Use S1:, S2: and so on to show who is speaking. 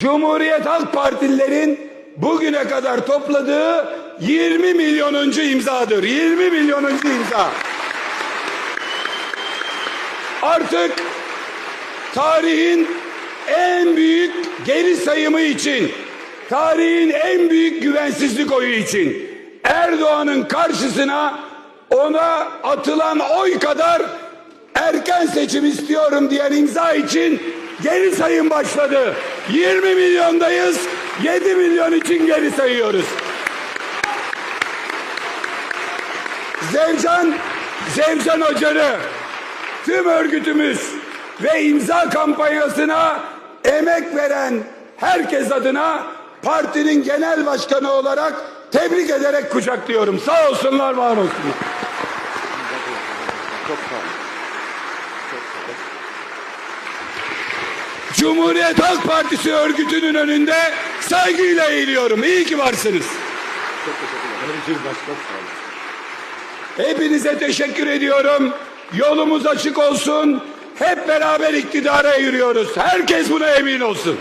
S1: Cumhuriyet Halk Partililerin bugüne kadar topladığı 20 milyonuncu imzadır. 20 milyonuncu imza. Artık tarihin en büyük geri sayımı için, tarihin en büyük güvensizlik oyu için Erdoğan'ın karşısına ona atılan oy kadar erken seçim istiyorum diyen imza için geri sayım başladı. 20 milyondayız. 7 milyon için geri sayıyoruz. Zevcan, Zevcan Hocalı, tüm örgütümüz ve imza kampanyasına emek veren herkes adına partinin genel başkanı olarak tebrik ederek kucaklıyorum. Sağ olsunlar, var olsunlar. Cumhuriyet Halk Partisi örgütünün önünde saygıyla eğiliyorum. İyi ki varsınız. Hepinize teşekkür ediyorum. Yolumuz açık olsun. Hep beraber iktidara yürüyoruz. Herkes buna emin olsun.